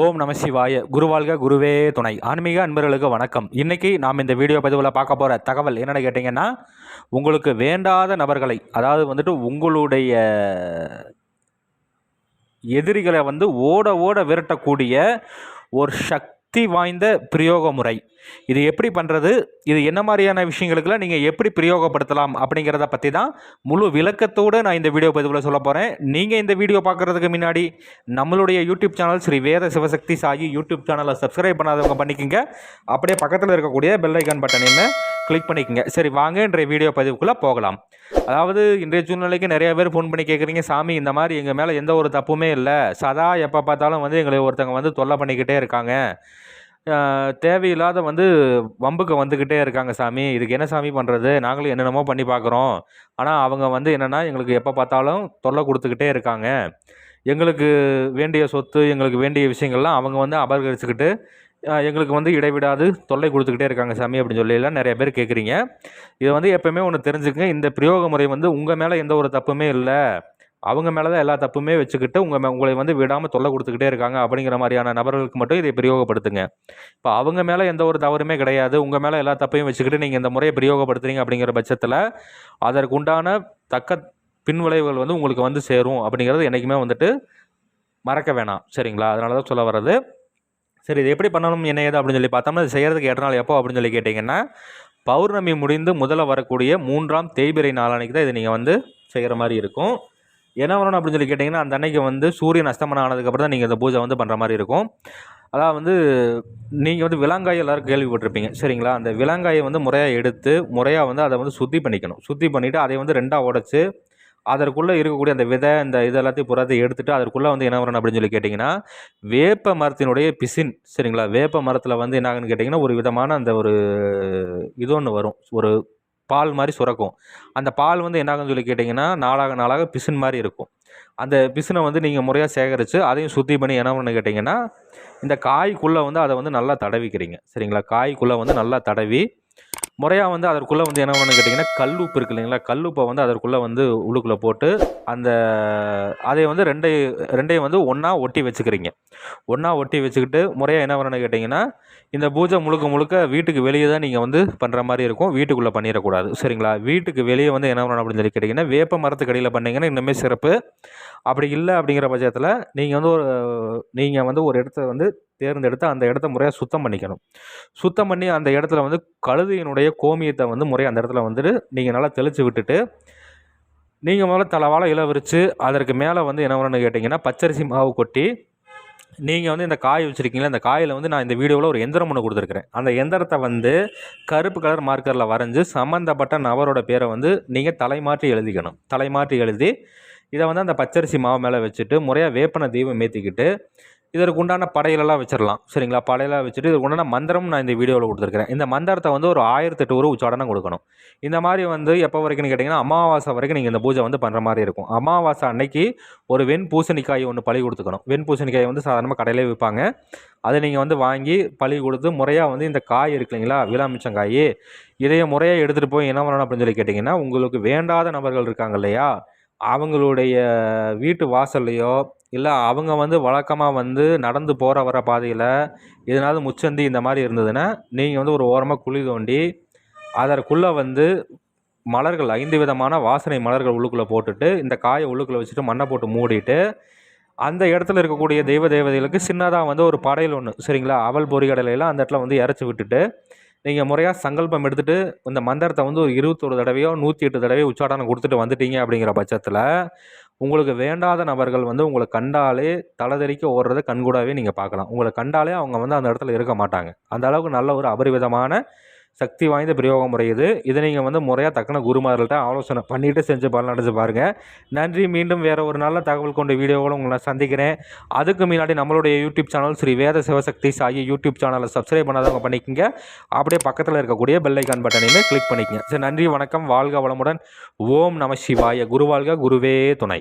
ஓம் நம சிவாய. குருவாழ்க குருவே துணை. ஆன்மீக அன்பர்களுக்கு வணக்கம். இன்றைக்கி நாம் இந்த வீடியோ பதிவில் பார்க்க போகிற தகவல் என்னென்னு கேட்டிங்கன்னா உங்களுக்கு வேண்டாத நபர்களை அதாவது வந்துட்டு உங்களுடைய எதிரிகளை வந்து ஓட ஓட விரட்டக்கூடிய ஒரு சக்தி வாய்ந்த பிரயோக முறை இது எப்படி பண்ணுறது இது என்ன மாதிரியான விஷயங்களுக்கெல்லாம் நீங்கள் எப்படி பிரயோகப்படுத்தலாம் அப்படிங்கிறத பற்றி தான் முழு விளக்கத்தோடு நான் இந்த வீடியோ பதிவில் சொல்ல போகிறேன் நீங்கள் இந்த வீடியோ பார்க்குறதுக்கு முன்னாடி நம்மளுடைய YouTube channel Sri Veda Sivasakthi Sai YouTube சேனலை சப்ஸ்கிரைப் பண்ணாதவங்க பண்ணிக்கோங்க. அப்படியே பக்கத்தில் இருக்கக்கூடிய பெல் ஐக்கான் பட்டனையுமே கிளிக் பண்ணிக்கோங்க. சரி வாங்க இன்றைய வீடியோ பதிவுக்குள்ளே போகலாம். அதாவது இன்றைய சூழ்நிலைக்கு நிறைய பேர் ஃபோன் பண்ணி கேட்குறீங்க சாமி இந்த மாதிரி எங்கள் மேலே எந்த ஒரு தப்புமே இல்லை. சதா எப்போ பார்த்தாலும் வந்து எங்களை ஒருத்தங்க வந்து தொல்லை பண்ணிக்கிட்டே இருக்காங்க. தேவையில்லாத வந்து வம்புக்கு வந்துக்கிட்டே இருக்காங்க சாமி. இதுக்கு என்ன சாமி பண்ணுறது நாங்களும் என்னென்னமோ பண்ணி பார்க்குறோம். ஆனால் அவங்க வந்து என்னென்னா எங்களுக்கு எப்போ பார்த்தாலும் தொல்லை கொடுத்துக்கிட்டே இருக்காங்க. எங்களுக்கு வேண்டிய சொத்து எங்களுக்கு வேண்டிய விஷயங்கள்லாம் அவங்க வந்து அபகரிச்சுக்கிட்டு எங்களுக்கு வந்து இடைவிடாது தொல்லை கொடுத்துக்கிட்டே இருக்காங்க சாமி அப்படின்னு சொல்லி நிறைய பேர் கேட்குறீங்க இதை வந்து எப்பவுமே ஒன்று தெரிஞ்சுக்கங்க. இந்த பிரயோக முறை வந்து உங்கள் மேலே எந்த ஒரு தப்புமே இல்லை. அவங்க மேலே தான் எல்லா தப்புமே வச்சுக்கிட்டு உங்கள் மே உங்களை வந்து விடாமல் தொல்லை கொடுத்துக்கிட்டே இருக்காங்க அப்படிங்கிற மாதிரியான நபர்களுக்கு மட்டும் இதை பிரயோகப்படுத்துங்க. இப்போ அவங்க மேலே எந்த ஒரு தவறுமே கிடையாது. உங்கள் மேலே எல்லா தப்பையும் வச்சுக்கிட்டு நீங்கள் இந்த முறையை பிரயோகப்படுத்துறீங்க அப்படிங்கிற பட்சத்தில் அதற்கு உண்டான தக்க பின்விளைவுகள் வந்து உங்களுக்கு வந்து சேரும் அப்படிங்கிறது என்றைக்குமே வந்துட்டு மறக்க வேணாம். சரிங்களா? அதனால தான் சொல்ல வர்றது. சரி இது எப்படி பண்ணணும் என்ன ஏது அப்படின்னு சொல்லி பார்த்தோம்னா இது செய்கிறதுக்கு ஏற்ற நாள் எப்போ அப்படின்னு சொல்லி கேட்டிங்கன்னா பௌர்ணமி முடிந்து முதல்ல வரக்கூடிய மூன்றாம் தேய்பிரை நாளன்னைக்கு தான் இது நீங்கள் வந்து செய்கிற மாதிரி இருக்கும். என்ன வரணும் அப்படின்னு சொல்லி கேட்டிங்கன்னா அந்த அன்னைக்கு வந்து சூரியன் அஸ்தமனம் ஆனதுக்கப்புறம் தான் நீங்கள் இந்த பூஜை வந்து பண்ணுற மாதிரி இருக்கும். அதாவது வந்து நீங்கள் வந்து விலங்காய் எல்லோரும் கேள்விப்பட்டிருப்பீங்க சரிங்களா? அந்த விலங்காயை வந்து முறையாக எடுத்து முறையாக வந்து அதை வந்து சுத்தி பண்ணிக்கணும். சுத்தி பண்ணிவிட்டு அதை வந்து ரெண்டாக உடச்சி அதற்குள்ளே இருக்கக்கூடிய அந்த விதை இந்த இது எல்லாத்தையும் புறத்தை எடுத்துகிட்டு அதற்குள்ளே வந்து என்ன வரணும் அப்படின்னு சொல்லி கேட்டிங்கன்னா வேப்ப மரத்தினுடைய பிசின் சரிங்களா? வேப்ப மரத்தில் வந்து என்ன ஆகுன்னு கேட்டிங்கன்னா ஒரு விதமான அந்த ஒரு இது ஒன்று வரும். ஒரு பால் மாதிரி சுரக்கும். அந்த பால் வந்து என்ன ஆகுன்னு சொல்லி கேட்டிங்கன்னா நாளாக நாளாக பிசின் மாதிரி இருக்கும். அந்த பிசினை வந்து நீங்கள் முறையாக சேகரித்து அதையும் சுத்தி பண்ணி என்ன பண்ணு கேட்டிங்கன்னா இந்த காய்க்குள்ளே வந்து அதை வந்து நல்லா தடவிக்கிறீங்க. சரிங்களா? காய்க்குள்ளே வந்து நல்லா தடவி முறையாக வந்து அதற்குள்ளே வந்து என்ன பண்ணு கேட்டிங்கன்னா கல் உப்பு இருக்கு இல்லைங்களா? கல் உப்பை வந்து அதற்குள்ளே வந்து உள்ளுக்குள்ளே போட்டு அந்த அதை வந்து ரெண்டை ரெண்டையும் வந்து ஒன்றா ஒட்டி வச்சுக்கிறீங்க. ஒன்றா ஒட்டி வச்சுக்கிட்டு முறையாக என்ன பண்ணணும்னு கேட்டிங்கன்னா இந்த பூஜை முழுக்க முழுக்க வீட்டுக்கு வெளியே தான் நீங்கள் வந்து பண்ணுற மாதிரி இருக்கும். வீட்டுக்குள்ளே பண்ணிடக்கூடாது. சரிங்களா? வீட்டுக்கு வெளியே வந்து என்ன பண்ணணும் அப்படின்னு சொல்லி கேட்டிங்கன்னா வேப்ப மரத்துக்கு அடியில் பண்ணிங்கன்னா இன்னுமே சிறப்பு. அப்படி இல்லை அப்படிங்கிற பட்சத்தில் நீங்கள் வந்து ஒரு நீங்கள் வந்து ஒரு இடத்த வந்து தேர்ந்தெடுத்து அந்த இடத்த முறையாக சுத்தம் பண்ணிக்கணும். சுத்தம் பண்ணி அந்த இடத்துல வந்து கழுதையினுடைய கோமியத்தை வந்து முறையாக அந்த இடத்துல வந்துட்டு நீங்கள் நல்லா தெளித்து விட்டுட்டு நீங்கள் முதல்ல தலவாழை இலை விரித்து அதற்கு மேலே வந்து என்ன பண்ணணும்னு கேட்டிங்கன்னா பச்சரிசி மாவு கொட்டி நீங்கள் வந்து இந்த காய் வச்சுருக்கீங்களா? இந்த காயில் வந்து நான் இந்த வீடியோவில் ஒரு எந்திரம் ஒன்று கொடுத்துருக்குறேன். அந்த எந்திரத்தை வந்து கருப்பு கலர் மார்க்கரில் வரைஞ்சி சம்மந்தப்பட்ட நபரோட பேரை வந்து நீங்கள் தலைமாற்றி எழுதிக்கணும். தலைமாற்றி எழுதி இதை வந்து அந்த பச்சரிசி மாவு மேலே வச்சுட்டு முறையாக வேப்பன தீபம் ஏற்றிக்கிட்டு இதற்கு உண்டான படையிலெல்லாம் வச்சிடலாம். சரிங்களா? படையெல்லாம் வச்சுட்டு இதுக்கு உண்டான மந்திரம் நான் இந்த வீடியோவில் கொடுத்துருக்கிறேன். இந்த மந்திரத்தை வந்து ஒரு ஆயிரத்தெட்டு ஒரு உச்சாடனம் கொடுக்கணும். இந்த மாதிரி வந்து எப்போ வரைக்கும்னு கேட்டிங்கன்னா அமாவாசை வரைக்கும் நீங்கள் இந்த பூஜை வந்து பண்ணுற மாதிரி இருக்கும். அமாவாசை அன்னைக்கு ஒரு வெண் பூசணிக்காய் ஒன்று பழி கொடுத்துக்கணும். வெண் பூசணிக்காய் வந்து சாதாரணமாக கடையிலே விற்பாங்க. அதை நீங்கள் வந்து வாங்கி பழி கொடுத்து முறையாக வந்து இந்த காய் இருக்கு இல்லைங்களா? விளாமிச்சங்காய் இதைய முறையாக எடுத்துகிட்டு போய் என்ன பண்ணணும் அப்படின்னு சொல்லி கேட்டிங்கன்னா உங்களுக்கு வேண்டாத நபர்கள் இருக்காங்க இல்லையா? அவங்களுடைய வீட்டு வாசல்லையோ இல்லை அவங்க வந்து வழக்கமாக வந்து நடந்து போகிற வர பாதையில் எதனாவது முச்சந்தி இந்த மாதிரி இருந்ததுன்னா நீங்கள் வந்து ஒரு ஓரமாக குழி தோண்டி அதற்குள்ளே வந்து மலர்கள் ஐந்து விதமான வாசனை மலர்கள் உள்ளுக்குள்ளே போட்டுட்டு இந்த காயை உள்ளுக்குள்ளே வச்சுட்டு மண்ணை போட்டு மூடிட்டு அந்த இடத்துல இருக்கக்கூடிய தெய்வ தேவதைகளுக்கு சின்னதாக வந்து ஒரு படையல் ஒன்று சரிங்களா? அவல் பொறிகடலையெல்லாம் அந்த இடத்துல வந்து இறச்சி விட்டுட்டு நீங்கள் முறையாக சங்கல்பம் எடுத்துகிட்டு இந்த மந்திரத்தை வந்து ஒரு இருபத்தொரு தடவையோ நூற்றி எட்டு தடவையோ உச்சாடனம் கொடுத்துட்டு வந்துட்டீங்க அப்படிங்கிற பட்சத்தில் உங்களுக்கு வேண்டாத நபர்கள் வந்து உங்களை கண்டாலே தலைதெறிக்க ஓடுறத கண்கூடாவே நீங்கள் பார்க்கலாம். உங்களை கண்டாலே அவங்க வந்து அந்த இடத்துல இருக்க மாட்டாங்க. அந்த அளவுக்கு நல்ல ஒரு அபரிவிதமான சக்தி வாய்ந்த பிரயோக முறை இது இதை நீங்கள் வந்து முறையாக தக்கன குருமார்கள்ட்ட ஆலோசனை பண்ணிவிட்டு செஞ்சு பலன் அடைஞ்சு பாருங்கள் நன்றி. மீண்டும் வேறு ஒரு நல்ல தகவல் கொண்ட வீடியோவோடு உங்களை சந்திக்கிறேன். அதுக்கு முன்னாடி நம்மளுடைய YouTube channel Sri Veda Sivasakthi Sai YouTube சேனலை சப்ஸ்கிரைப் பண்ணாதவங்க பண்ணிக்கோங்க. அப்படியே பக்கத்தில் இருக்கக்கூடிய பெல்லைக்கான் பட்டனையுமே கிளிக் பண்ணிக்கங்க. சரி நன்றி வணக்கம். வாழ்க வளமுடன். ஓம் நம சிவாய. குருவாழ்க குருவே துணை.